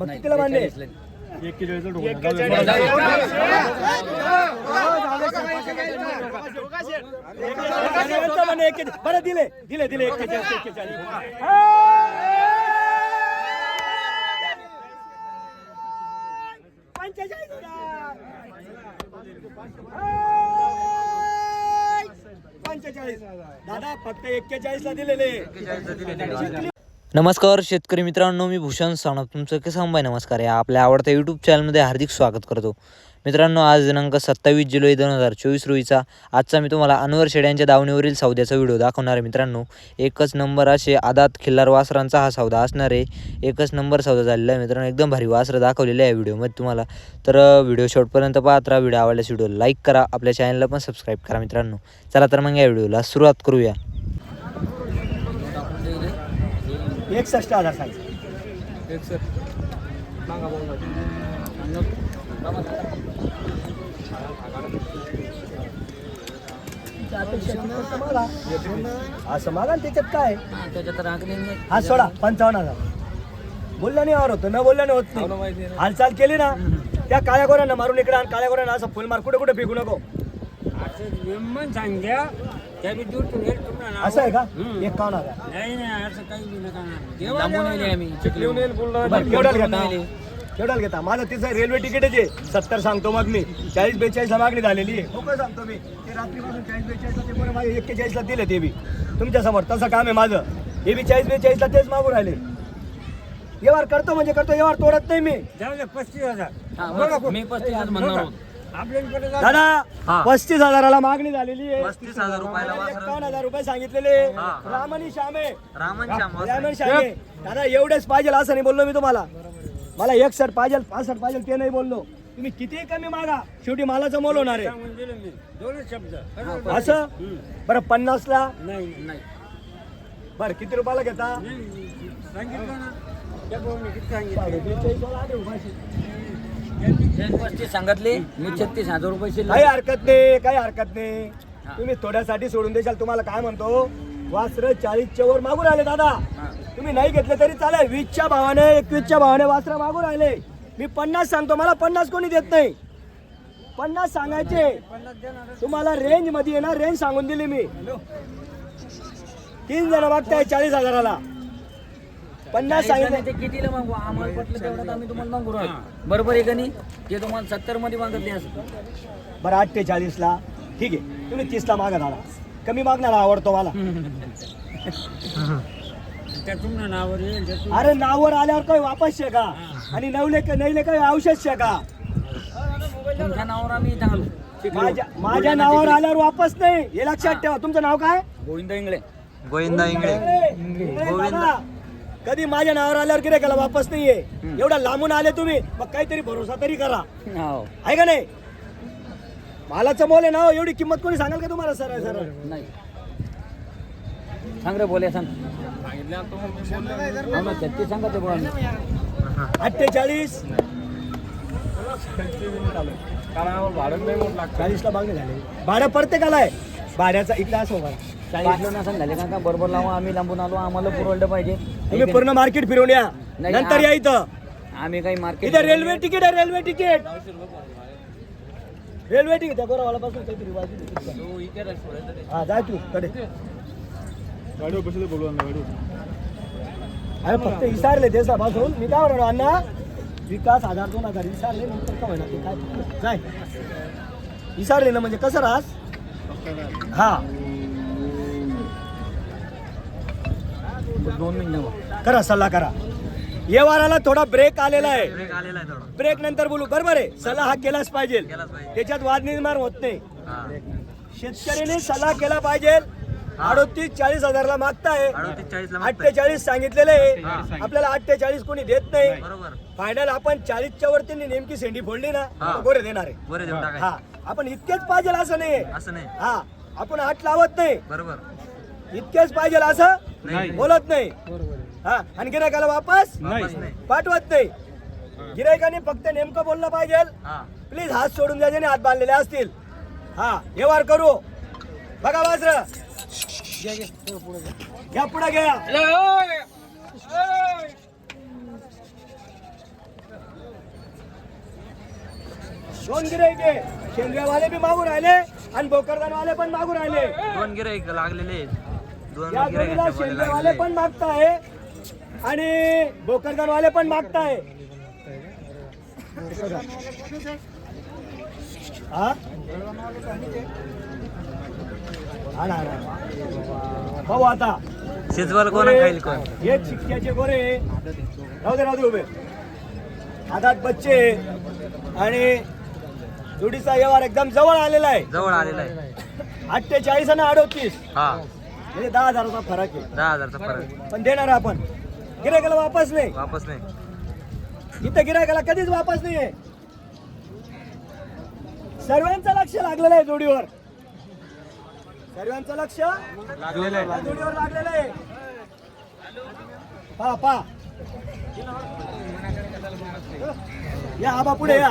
मग कितीला मांडले एक्केचाळीसला मांडले, एक्केचाळीस. बरं दिले दिले दिले एक्केचाळीस एक्केचाळीस पंचेचाळीस दादा फक्त एक्केचाळीस ला दिलेले. नमस्कार शेतकरी मित्रांनो मी भूषण सानप तुमचं किसान भाई नमस्कार या आपल्या आवडत्या यूट्यूब चॅनलमध्ये हार्दिक स्वागत करतो. मित्रांनो आज दिनांक सत्तावीस जुलै दोन हजार चोवीस रोजीचा. आजचा मी तुम्हाला अनवर शेड्यांच्या दावणीवरील सौद्याचा व्हिडिओ दाखवणार आहे. मित्रांनो एकच नंबर असे आदात खिल्लार वासरांचा हा सौदा असणार आहे. एकच नंबर सौदा झालेला आहे. मित्रांनो एकदम भारी वासरं दाखवलेलं आहे व्हिडिओमध्ये तुम्हाला. तर व्हिडिओ शेवटपर्यंत पाहत राहा. व्हिडिओ आवडल्यास व्हिडिओ लाईक करा. आपल्या चॅनलला पण सबस्क्राईब करा मित्रांनो. चला तर मग या व्हिडिओला सुरुवात करूया. एकसष्ट हजार सांगितलं असं मागा ना त्याच्यात काय? हा सोडा पंचावन्न हजार. बोलल्याने यावर होतं न बोलल्याने होत नाही. हालचाल केली ना त्या काळ्या गोऱ्यांना मारून इकडे आणि काळ्या गोऱ्यांना असं फुल मार कुठे कुठे फेकू नको. असं सांग्या त्या बी दूर तुम्ही तुम्हाला असं आहे का? एकावन्न हजार नाही नाही असं काही बी नका ना. देवा देवा ना. बरं, केवढ्याला घेता? केवढ्याला घेता? माझं तिचं रेल्वे तिकीट आहे सत्तर सांगतो मग मी. चाळीस बेचाळीस मागणी झालेली आहे. मोकळं सांगतो मी. ते रात्रीपासून चाळीस बेचाळीसला ते बरं माझे एक्केचाळीसला दिले ते बी. तुमच्यासमोर तसं काम आहे माझं. हे बी चाळीस बेचाळीसला तेच मागून राहिले. व्यवहार करतो म्हणजे करतो. व्यवहार तोडत नाही मी. जाऊ दे पस्तीस हजार. मी पस्तीस हजार म्हणणार होतो. दादा पस्तीस हजाराला मागणी झालेली आहे. पस्तीस हजार रुपयाला. एकावन्न हजार रुपये सांगितलेले रामनी श्यामे. रामन श्याम रामन श्यामे. दादा एवढेच पाहिजे असं नाही बोललो मी तुम्हाला. मला एकसठ पाहिजे पासष्ट पाहिजे ते नाही बोललो. तुम्ही किती कमी मागा? शेवटी मालाचं मोल होणार आहे. शब्द. असं? बरं पन्नास ला नाही नाही. बरं किती रुपयाला घेता. सांगितलं ना त्या भाऊने किती सांगितलं पस्तीस सांगितले मी छत्तीस हजार रुपये शिल्लक. काही हरकत नाही काही हरकत नाही. तुम्ही थोड्यासाठी सोडून देशाल तुम्हाला काय म्हणतो? वासर चाळीसच्या वर मागून राहिले दादा. तुम्ही नाही घेतले तरी चालेल. वीसच्या भावाने एकवीसच्या भावाने वासर मागून राहिले. मी पन्नास सांगतो मला पन्नास कोणी देत नाही. पन्नास सांगायचे. तुम्हाला रेंजमध्ये आहे ना रेंज सांगून दिली मी. तीन जण मागताय चाळीस हजाराला. पन्नास सांगितले ते कितीला मागू आम्हाला पटलं तेवढं तर आम्ही तुम्हाला मागू राहतो. बरोबर आहे का नाही? ते तुम्हाला सत्तरमध्ये मागितले असं. बरं अठ्ठेचाळीस ला ठीक आहे. तुम्ही तीस ला मागा दादा. कमी मागणार आवडतो मला. अरे नावावर आल्यावर काही वापस शे का? आणि नवले नईले काही औषध शे का? तुमच्या नावावर आम्ही इथं आलो. माझ्या माझ्या नावावर आल्यावर वापस नाही. हे लक्षात ठेवा. तुमचं नाव काय? गोविंद इंगळे. गोविंदा इंगळे. दादा. कधी माझ्या नावावर आल्यावर गिरायकाला वापस नाहीये. एवढा लांबून आले तुम्ही मग काहीतरी भरोसा तरी करा. हो. आहे का नाही? मालाचं मोल आहे ना हो, एवढी किंमत कोणी सांगाल का तुम्हाला सरळ सरळ नाही. सांग रे बोले सांग. आम्हाला छत्तीस सांगा ते बोला अठ्ठेचाळीस. चाळीसला मागणी झाले. भाडं प्रत्येकाला आहे. भाड्याचा इकडे असो बघा चाळीस नसेल झाले का बरोबर लावा आम्ही लांबून आलो आम्हाला पुरवलं पाहिजे. तुम्ही पूर्ण मार्केट फिरून या. नाही, नंतर या इथं. आम्ही काही मार्केट इथं रेल्वे तिकीट आहे रेल्वे तिकीट. रेल्वे तिकीट त्या गोरावाला पासून काहीतरी वाजली. हा जाय तू कडे. अरे फक्त विचारले ते सभासहून मी काय म्हणणार अण्णा? विकास हजार दोन हजार विचारले नंतर काय म्हणणार ते काय? जाय. विचारले ना म्हणजे कसं राहस हा. दोन मिनिटं करा सल्ला करा. ये वाराला थोडा ब्रेक आलेला आहे. आलेला आहे थोडा. ब्रेक नंतर बोलू. बरोबर आहे. सल्ला हा केलाच पाहिजे. केलाच पाहिजे. त्याच्यात वाद निर्माण होत नाही. हा. शेतकऱ्याने सल्ला केला पाहिजे. अडोतीस चाळीस हजारला मागताय. अठ्ठेचाळीस सांगितलेले आहे. आपल्याला अठ्ठेचाळीस कोणी देत नाही. बरोबर. फायनल आपण चाळीसच्या वरती नेमकी सेंडी फोडली ना हा. तर गोरे देणार आहे. बरं देऊन टाकाय हा. आपण इतकेच पाहिजे असं नाही. असं नाही. हा. आपण आठ लावत नाही. बरोबर. इतकेच पाहिजे असं बोलत नाही. हा आणि गिरायकाला वापस पाठवत नाही. गिरायकाने फक्त नेमकं बोललं पाहिजे. प्लीज हात सोडून द्यायचे हात बांधलेले असतील. हा व्यवहार करू. बघा वाजर घ्या पुढे घ्या. दोन गिरायके. शेंद्रेवाले बी मागून राहिले आणि बोकरदानवाले पण मागून राहिले. दोन गिरायक लागलेले या जोडीला शेंद्रेवाले लागलेले पण मागताय आणि बोकरदानवाले पण मागताय. हा? हा ना, हा. भाऊ आता. आहेत. शिजवायला कोणा खाईल कोण? हे चिक्क्याचे गोरे. राहू दे राहू दे उभे. हातात बच्चे आणि जोडीचा व्यवहार एकदम जवळ आलेला आहे. जवळ आलेला आहे. अठ्ठेचाळीस आणि अडोतीस. हा. म्हणजे दहा हजाराचा फरक आहे. दहा हजारचा फरक पण देणार आपण. गिरायकाला वापस नाही. वापस नाही. इथं गिरायकाला कधीच वापस नाही आहे सर्वांचं लक्ष लागलेलं आहे जोडीवर. सर्वांचं लक्ष लागलेलं या जोडीवर लागलेलं आहे. पा पा. या आबा पुढे या.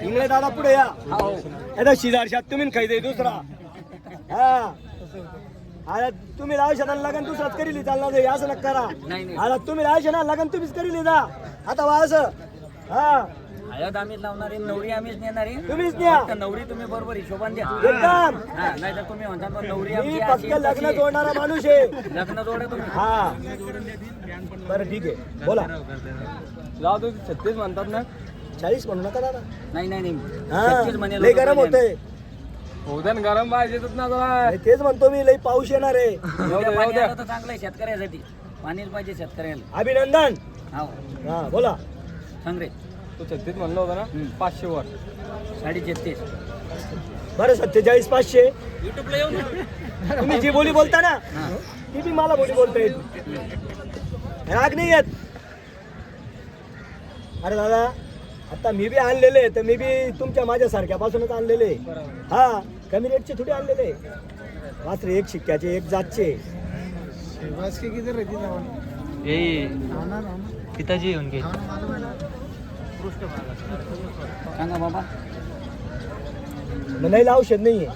इंगळे दादा पुढे या. आता शिजारशात तुम्ही खायचंय दुसरा. हा. आता तुम्ही लावशा लगन दुसराच करील चालणार नाही असं नका करा. नाही, नाही. आता तुम्ही लावशा ना लगन तुम्हीच करील जा. आता वा असं. हा. हळद आम्हीच लावणार आहे नवरी आम्हीच नेणार आहे. तुम्हीच न्या. फक्त नवरी तुम्ही बरोबर हिशोबान द्या. एकदम. हा नाहीतर तुम्ही म्हणता मग नवरी मी आमची फक्त अशी आहे, लग्न तशी. जोडणारा माणूस आहे. लग्न जोडा तुम्ही. हा. बरं ठीक आहे. बोला. जाऊ दे छत्तीस म्हणतात ना. चाळीस म्हणू नका दादा. नाही नाही नाही. हा. छत्तीस म्हणे लय लोकं गरम. होतंय. उद्यान गरम पाहिजे ना जरा नाही, तेच म्हणतो मी लई पाऊस येणार आहे. उद्या पाणी आलं तर चांगलं आहे शेतकऱ्यासाठी. पाणीच पाहिजे शेतकऱ्याला. अभिनंदन. हो. हा बोला. सांग रे तू छत्तीस म्हणलं होतं हम्म. ना पाचशे वर. साडे छत्तीस बरं सत्तेचाळीस पाचशे. युट्यूबला येऊ ना तुम्ही जी बोली बोलता ना हा. ती बी मला बोली बोलता येत राग नाही येत. अरे दादा आता मी बी आणलेले तर मी बी तुमच्या माझ्या सारख्यापासूनच आणलेले हा कमी रेटचे थोडे आणलेले वासरे एक शिक्क्याचे एक जातचे. ये पिताजी येऊन घे सांगा बाबा. नाही औषध नाहीये.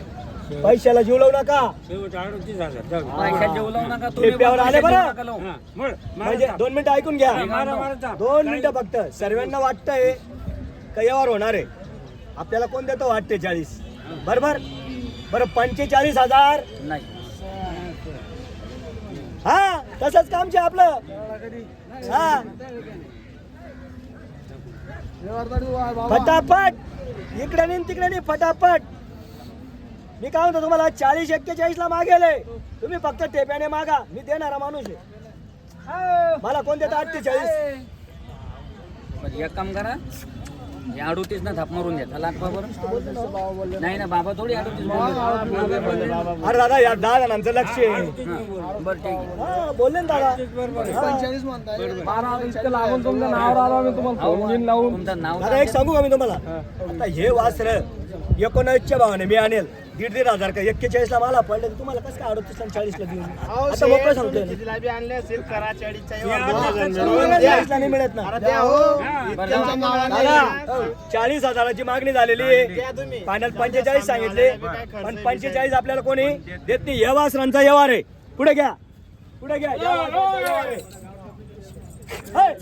पैशाला जीव लावू नका. पैशात जेवू लावू नका तुम्ही आले पैशात बरं. जेवू नका लावू. म्हणजे दोन मिनिटं ऐकून घ्या. मारा, मारा, दोन मिनिटं फक्त. सर्वांना वाटतंय का यावर होणार आहे. आपल्याला कोण देतो अठ्ठेचाळीस बरोबर? बरं पंचेचाळीस हजार. नाही. हा तसंच काम छे आपलं. हा. फटाफट. इकडे नाही तिकडे नाही फटाफट. मी काय म्हणतो तुम्हाला चाळीस एक्केचाळीस ला मागेले तुम्ही फक्त टेप्याने मागा मी देणारा माणूस आहे. मला कोण देतं? अठ्ठेचाळीस. एक काम करा. अडोतीस ना थाप मारून द्या चला बाबा. नाही ना बाबा थोडी अडोतीस. अरे दादा या दहा जणांचं लक्ष आहे. बरं ठीक आहे. बोलले ना दादा. लागून तुमचं नाव राहिलं मी तुम्हाला. फोन घेऊन लावून. तुमचं नाव एक सांगू. का मी तुम्हाला? आता हे वासर एकोणावीसच्या भावाने मी आणेल. दीड दीड हजार का? एक्केचाळीस ला मला पडले तर तुम्हाला कसं काय अडतीस आणि चाळीस ला देऊन आता मोकळं सांगतोय. ना. तुम्हाला चाळीसला नाही मिळत ना. दादा चाळीस हजाराची मागणी झालेली आहे. फायनल पंचेचाळीस सांगितले. पण पंचेचाळीस आपल्याला कोणी देत नाही. या वासरांचा व्यवहार आहे पुढे घ्या. पुढे घ्या. हे!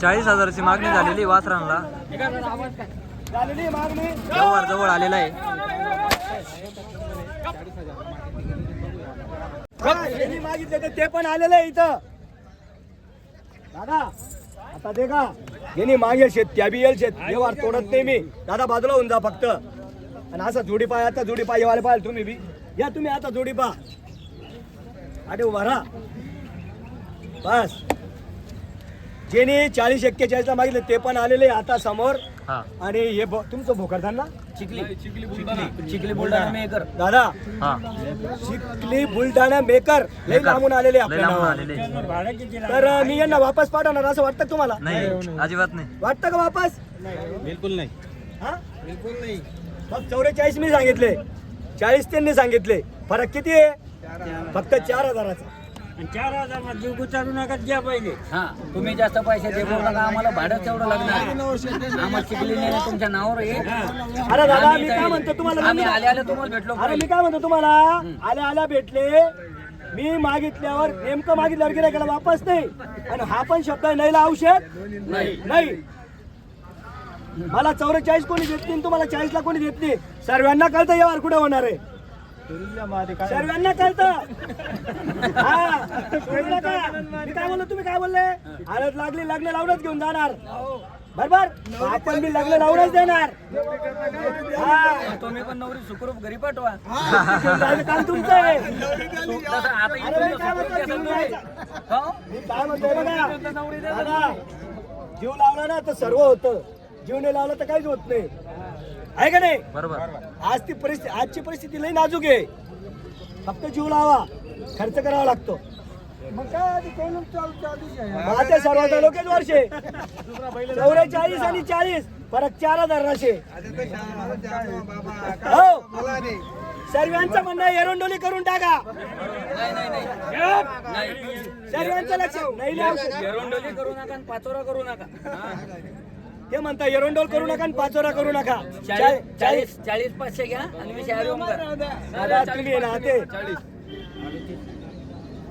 चाळीस हजाराची मागणी झालेली वासरांना जवळ जवळ आलेला आहे मागितले तर ते पण आलेलं आहे इथं दादा आता ते का यांनी मागे शेत त्या बी शेत व्यवहार तोडत नाही मी दादा बाजूला होऊन जा फक्त आणि असं जोडी पाय आता जोडी पाय येवाले पाहिजे तुम्ही बी या तुम्ही आता जोडी पा अरे उभा राहा बस. ज्यांनी चाळीस एक्केचाळीसला मागितले ते पण आलेले आता समोर. हा. आणि हे ब- तुमचं भोकरदान ना चिखली चिखली. बुलढाणा. मेकर. दादा हा. चिखली बुलढाणा मेकर. लई लांबून आलेले लय लांबून. आलेले. तर अं, मी यांना वापस पाठवणार असं वाटतं का तुम्हाला? नाही अजिबात नाही. वाटतं का वापस? बिलकुल नाही. हा? बिलकुल नाही. मग चौवेचाळीस मी सांगितले. चाळीस त्यांनी सांगितले. फरक किती आहे? फक्त चार हजाराचा. चार हजार जीव गुचारू नका द्या पहिले. हा तुम्ही जास्त पैसे दे बोलला का आम्हाला भाडं तेवढं लागणार. आम्हाला चिखली नेणे तुमच्या नावावर आहे. अरे दादा मी आम्ही काय म्हणतो तुम्हाला आम्ही आले आले तुम्हाला भेटलो अरे मी काय म्हणतो तुम्हाला? आल्या आल्या भेटले. मी मागितल्यावर नेमकं मागितल्यावर गिरायकाला वापस नाही. आणि हा पण शब्द आहे नाहीला औषध? नाही. मला चौवेचाळीस कोणी देत नाही तुम्हाला चाळीस ला कोणी देत नाही. सर्वांना कळतं यावर कुठे होणार आहे. सर्वांना कळतं. हा. मी काय बोललो तुम्ही काय बोलले? हळद लागली लग्न लावूनच घेऊन जाणार. बरोबर? आपण मी लग्न लावूनच देणार. हा. तुम्ही पण नवरी सुखरूप घरी पाठवा. काम तुमचं आहे. अरे काय द्यायचं. जायचं. हो? मी काय म्हणतोय बघा दादा जीव लावला ना तर सर्व होतं. जीव नाही लावला तर काहीच होत नाही. आहे का नाही? बरोबर. आज ती परिस्थिती आजची परिस्थिती लई नाजूक आहे. फक्त जीव लावा खर्च करावा लागतो. मग काय आधी कळून चालू चालू आता सर्वात लोकच वर्षे. चौवेचाळीस आणि चाळीस फरक चार हजार राशे. हो. सर्वांचं म्हणणं एरंडोली करून टाका. नाही नाही नाही. नाही. सर्वांचं लक्ष नाही. एरंडोली करू नका आणि पाचोरा करू नका. हा. ते म्हणता एरंडोल करू नका आणि पाचोरा करू नका. चाळीस चाळीस चाळीस पाचशे घ्या आणि मी करा दादा तुम्ही आहे ना ते.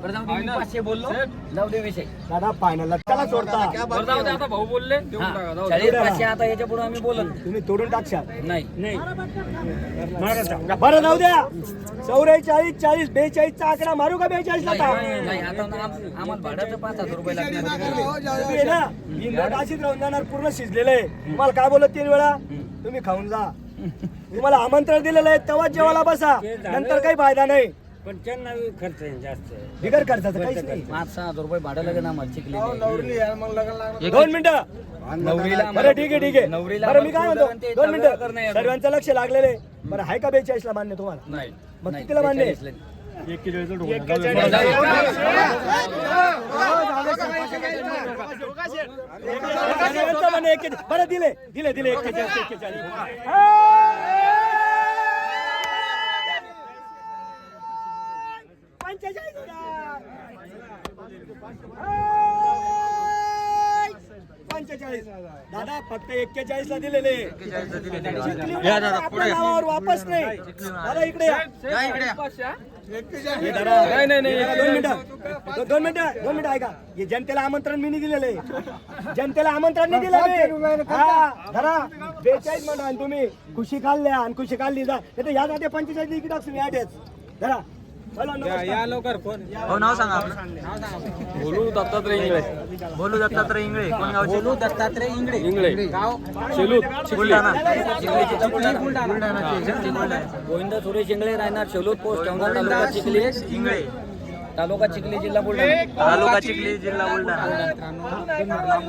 बरं जाऊ दे, मी पाचशे बोललो. जाऊ दे विषय. दादा फायनलला त्याला सोडता. बरं जाऊ दे आता भाऊ बोलले. हा, चाळीस पाचशे आता याच्यापुढे आम्ही बोलत. तुम्ही तोडून टाकशाल. नाही. नाही. बरं जाऊ द्या. चौवेचाळीस चाळीस बेचाळीसचा आकडा मारू का बेचाळीस आता? अशीच राहून जाणार पूर्ण शिजलेलं आहे. तुम्हाला काय बोलत तीन वेळा? तुम्ही खाऊन जा. तुम्हाला आमंत्रण दिलेलं आहे तेव्हा जेवायला बसा. नंतर काही फायदा नाही. पण त्यांना खर्च आहे जास्त. बिगर खर्चाचं काहीच नाही. पाच सहा हजार रुपये भाडं लागेल आम्हाला दोन मिनिटं. नवरीला बरं ठीक आहे ठीक आहे. नवरीला बरं मी काय म्हणतो? दोन मिनिटं. सर्वांचं लक्ष लागलेले बरं आहे का बेचाळीस ला मान्य तुम्हाला? नाही. मग कितीला मान्य आहे? बेचाळीसला. एके- बरं दिले दिले दिले एक्केचाळीस एक्केचाळीस पंचेचाळीस हजार. पंचेचाळीस दादा फक्त एक्केचाळीस ला दिलेले. आपल्या नावावर वापस नाही. दादा इकडे या. हे? धरा. धरा, दोन मिनिटं. दो- दोन मिनिटं दोन मिनिटं ऐका. हे जनतेला आमंत्रण मी नाही दिलेलं. आहे जनतेला आमंत्रण नाही दिलं मी. हा धरा. बेचाळीस म्हणा आणि तुम्ही खुशी खाल्ल्या आणि खुशी खाल्ली. जा. नाही तर या जाते पंचेचाळीस इकडे टाकून याटेच धरा. या लवकर फोन हो नाव सांगा आपलं. बोलू दत्तात्रय इंगळे. बोलू दत्तात्रय इंगळे. कोण गावचे? बोलू दत्तात्रय इंगळे. इंगळे. गाव? शेलू बुलढाणा. गोविंद सुरेश इंगळे राहणार शेलूत पोस्ट औंधा तालुका चिखली. इंगळे. तालुका चिखली जिल्हा बुलढाणा. तालुका चिखली जिल्हा बुलढाणा.